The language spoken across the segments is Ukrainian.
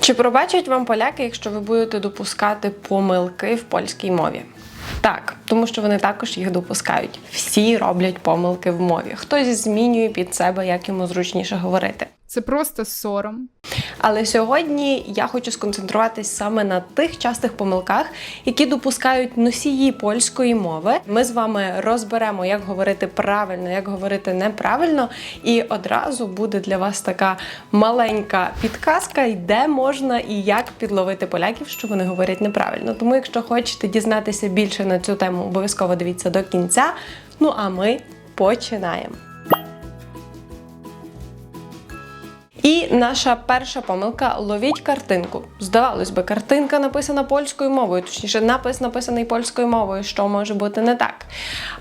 Чи пробачать вам поляки, якщо ви будете допускати помилки в польській мові? Так, тому що вони також їх допускають. Всі роблять помилки в мові. Хтось змінює під себе, як йому зручніше говорити. Це просто сором. Але сьогодні я хочу сконцентруватись саме на тих частих помилках, які допускають носії польської мови. Ми з вами розберемо, як говорити правильно, як говорити неправильно, і одразу буде для вас така маленька підказка, де можна і як підловити поляків, що вони говорять неправильно. Тому, якщо хочете дізнатися більше на цю тему, обов'язково дивіться до кінця. Ну а ми починаємо. І наша перша помилка ловіть картинку. Здавалось би, картинка написана польською мовою, точніше, напис написаний польською мовою, що може бути не так.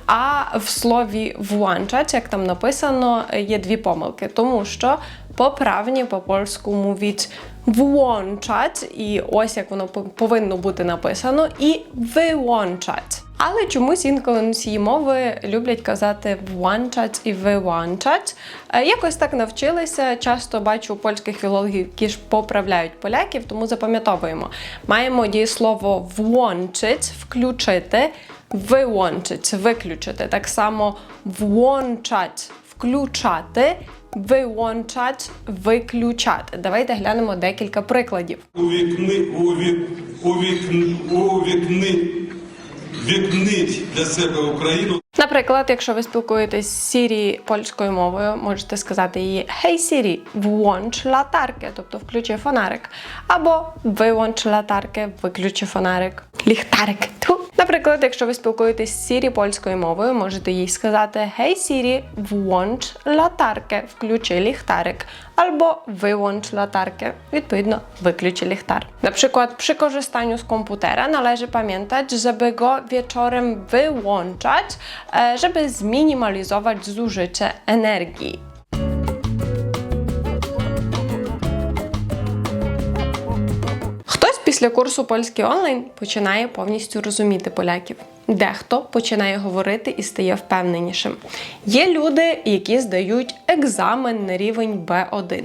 А в слові włączać, як там написано, є дві помилки, тому що поправні по польську мовіть włączać, і ось як воно повинно бути написано, і wyłączać. Але чомусь інколи носії мови люблять казати włączać і wyłączać. Е, Якось так навчилися. Часто бачу польських філологів, які ж поправляють поляків, тому запам'ятовуємо. Маємо дієслово włączyć, включити, wyłączyć, виключити. Так само włączać, включати, wyłączać, виключати. Давайте глянемо декілька прикладів. увікни, увік, увікн, увікни, вікнить для себе Україну. Наприклад, якщо ви спілкуєтесь з Siri польською мовою, можете сказати їй Hej Siri, włącz latarkę, тобто включи фонарик. Або wyłącz latarkę, виключи фонарик. Ліхтарик. Тьфу. Наприклад, якщо ви спілкуєтесь з Siri польською мовою, можете їй сказати Hej Siri, włącz latarkę, включи ліхтарик. Albo wyłącz latarkę, відповідно, виключи ліхтар. Na przykład przy korzystaniu z komputera należy pamiętać, żeby go wieczorem wyłączać, e, żeby zminimalizować zużycie energii. Після курсу польський онлайн починає повністю розуміти поляків. Дехто починає говорити і стає впевненішим. Є люди, які здають екзамен на рівень B1.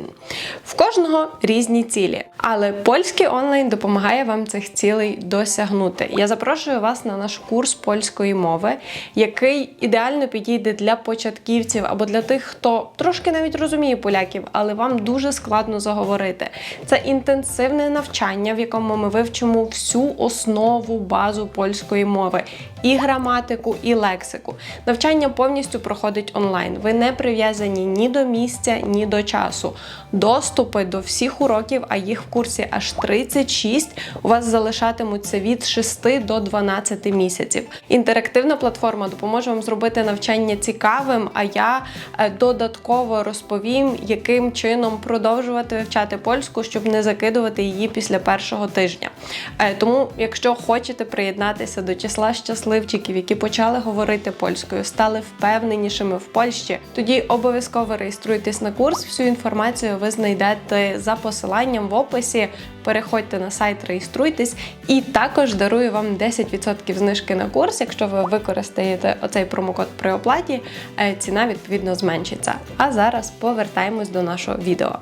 В кожного різні цілі, але польський онлайн допомагає вам цих цілей досягнути. Я запрошую вас на наш курс польської мови, який ідеально підійде для початківців або для тих, хто трошки навіть розуміє поляків, але вам дуже складно заговорити. Це інтенсивне навчання, в якому ми вивчимо всю основу базу польської мови. І граматику, і лексику. Навчання повністю проходить онлайн. Ви не прив'язані ні до місця, ні до часу. Доступи до всіх уроків, а їх в курсі аж 36, у вас залишатимуться від 6 до 12 місяців. Інтерактивна платформа допоможе вам зробити навчання цікавим, а я е, додатково розповім, яким чином продовжувати вивчати польську, щоб не закидувати її після першого тижня. Е, Тому, якщо хочете приєднатися до числа щасливчиків, які почали говорити польською, стали впевненішими в Польщі, тоді обов'язково реєструйтесь на курс. Всю інформацію ви знайдете за посиланням в описі. Переходьте на сайт, реєструйтесь, і також дарую вам 10% знижки на курс. Якщо ви використаєте оцей промокод при оплаті, е, ціна відповідно зменшиться. А зараз повертаємось до нашого відео.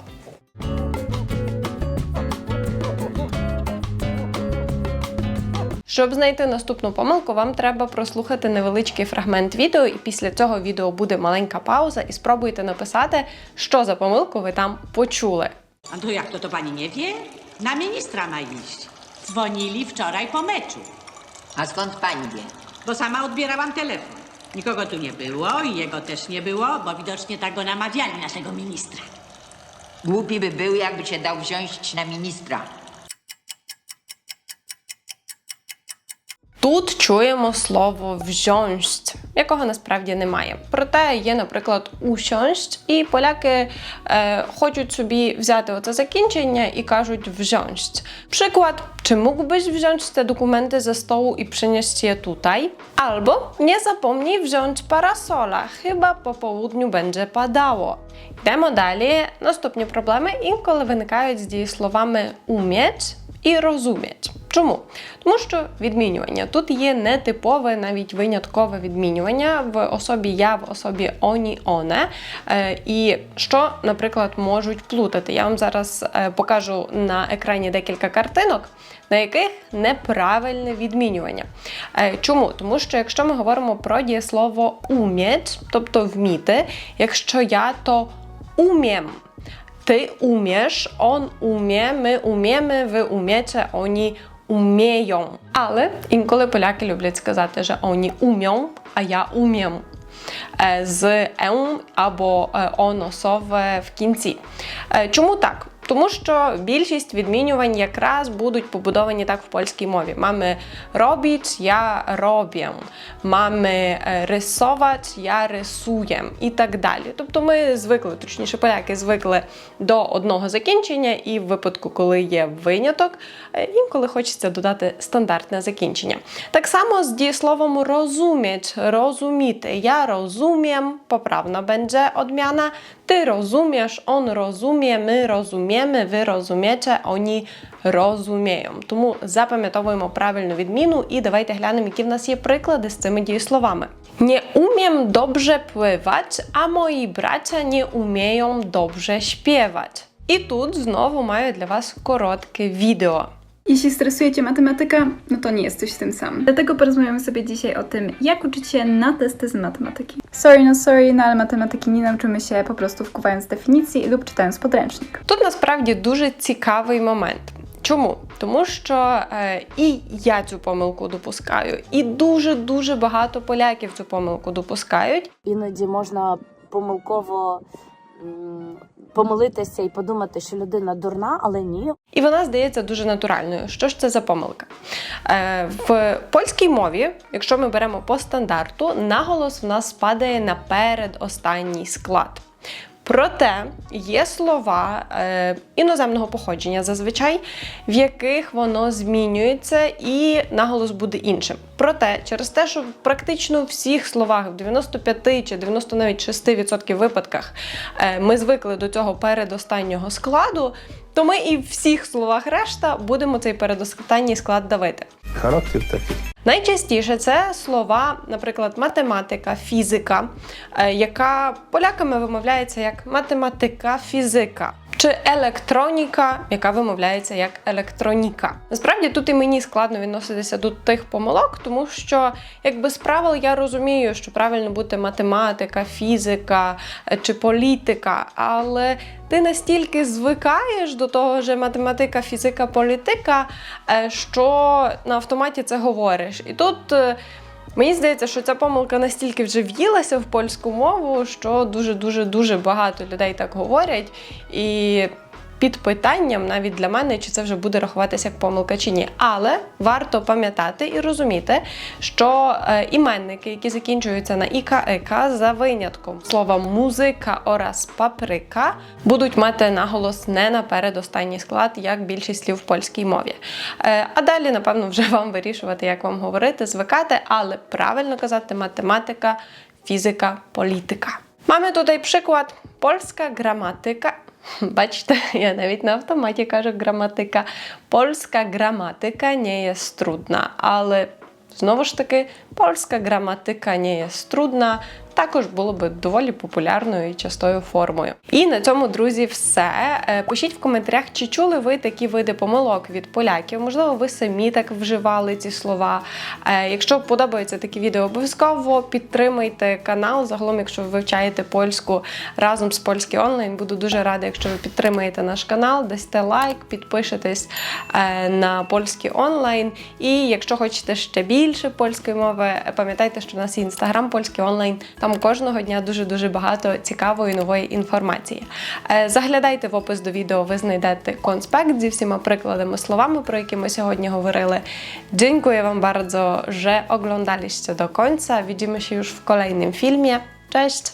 Щоб знайти наступну помилку, вам треба прослухати невеличкий фрагмент відео, і після цього відео буде маленька пауза, і спробуйте написати, що за помилку ви там почули. A to jak to, to pani nie wie? Na ministra ma iść. Dzwonili wczoraj po meczu, A skąd pani wie? bo sama odbierałam telefon. Nikogo tu nie było i jego też nie było, bo widocznie tak go namawiali, naszego ministra. Głupi by był, jakby cię dał wziąć na ministra. Тут чуємо слово wziąć, якого насправді немає. Проте є, наприклад, usiąść, і поляки е, хочуть собі взяти оце закінчення і кажуть wziąć. Przykład, czy mógłbyś wziąć te dokumenty ze stołu i przynieść je tutaj? Albo nie zapomnij wziąć parasola, chyba po południu będzie padało. Йдемо далі. Наступні проблеми інколи виникають з дієсловами umieć і розуміти. Чому? Тому що відмінювання тут є нетипове, навіть виняткове відмінювання в особі я, в особі оні, оне. Е, І що, наприклад, можуть плутати. Я вам зараз е, покажу на екрані декілька картинок, на яких неправильне відмінювання. Е, Чому? Тому що якщо ми говоримо про дієслово уміти, тобто вміти, якщо я, то умiem. Ty umiesz, on umie, my umiemy, wy umiecie, oni umieją. Але інколи поляки люблять сказати, що вони уміють, а я умiem. Е, З «ем» або е, «он» особе в кінці. Е, Чому так? Тому що більшість відмінювань якраз будуть побудовані так в польській мові. Mamy robić, я. Mamy е, rysować, я rysuję і так далі. Тобто ми звикли, точніше, поляки звикли до одного закінчення, і в випадку, коли є виняток, е, інколи хочеться додати стандартне закінчення. Так само з дієсловом rozumieć, розуміти. Я розумiem, poprawna będzie odmiana. Ty rozumiesz, on rozumie, my rozumiemy, wy rozumiecie, oni розуміємо. Тому запам'ятовуємо правильну відміну і давайте глянемо, які в нас є приклади з цими дієсловами. Nie umiem dobrze pływać, a moi bracia nie umieją dobrze śpiewać. І тут знову маю для вас коротке відео. Jeśli stresuje Cię matematyka, no to nie jesteś tym sam. Dlatego porozmawiamy sobie dzisiaj o tym, jak uczyć się na testy z matematyki. Sorry, no sorry, no ale matematyki nie nauczymy się po prostu wkuwając definicji lub czytając podręcznik. Тут насправді дуже цікавий момент. Чому? Тому що е, і я цю помилку допускаю, і дуже дуже багато поляків цю помилку допускають. іноді можна помилково помилитися і подумати, що людина дурна, але ні. І вона здається дуже натуральною. Що ж це за помилка? Е, в польській мові, якщо ми беремо по стандарту, наголос в нас падає на передостанній склад. Проте є слова е, іноземного походження зазвичай, в яких воно змінюється і наголос буде іншим. Проте, через те, що в практично всіх словах, в 95 чи 90 навіть 6% випадках е, ми звикли до цього передостаннього складу, то ми і в всіх словах решта будемо цей передостанній склад давити. Характер такий. Найчастіше це слова, наприклад, математика, фізика, е, яка поляками вимовляється як математика, фізика. Чи електроніка, яка вимовляється як електроніка. Насправді тут і мені складно відноситися до тих помилок, тому що, якби з правил я розумію, що правильно бути математика, фізика е, чи політика, але ти настільки звикаєш до того, що математика, фізика, політика, е, що на автоматі це говориш. І тут. Мені здається, що ця помилка настільки вже в'їлася в польську мову, що дуже дуже дуже багато людей так говорять. І під питанням навіть для мене, чи це вже буде рахуватися як помилка чи ні. Але варто пам'ятати і розуміти, що е, іменники, які закінчуються на іка, ека, за винятком слова музика ораз паприка, будуть мати наголос не на передостанній склад, як більшість слів в польській мові. Е, а далі, напевно, вже вам вирішувати, як вам говорити, звикати, але правильно казати математика, фізика, політика. Mamy tutaj przykład polska gramatyka. Бачите, я навіть на автоматі кажу граматика. Польська граматика не є трудна, але знову ж таки, польська граматика не є трудна. Також було би доволі популярною і частою формою. І на цьому, друзі, все. Е, Пишіть в коментарях, чи чули ви такі види помилок від поляків. Можливо, ви самі так вживали ці слова. Е, Якщо подобаються такі відео, обов'язково підтримайте канал. Загалом, якщо ви вивчаєте польську разом з польський онлайн, буду дуже рада, якщо ви підтримаєте наш канал, дасте лайк, підпишетесь е, на польський онлайн. І якщо хочете ще більше польської мови, пам'ятайте, що у нас є інстаграм польський онлайн. Там кожного дня дуже дуже багато цікавої нової інформації. Е, Заглядайте в опис до відео, ви знайдете конспект зі всіма прикладами словами, про які ми сьогодні говорили. Dziękuję Wam bardzo, że oglądaliście do końca. Widzimy się już w kolejnym filmie. Cześć!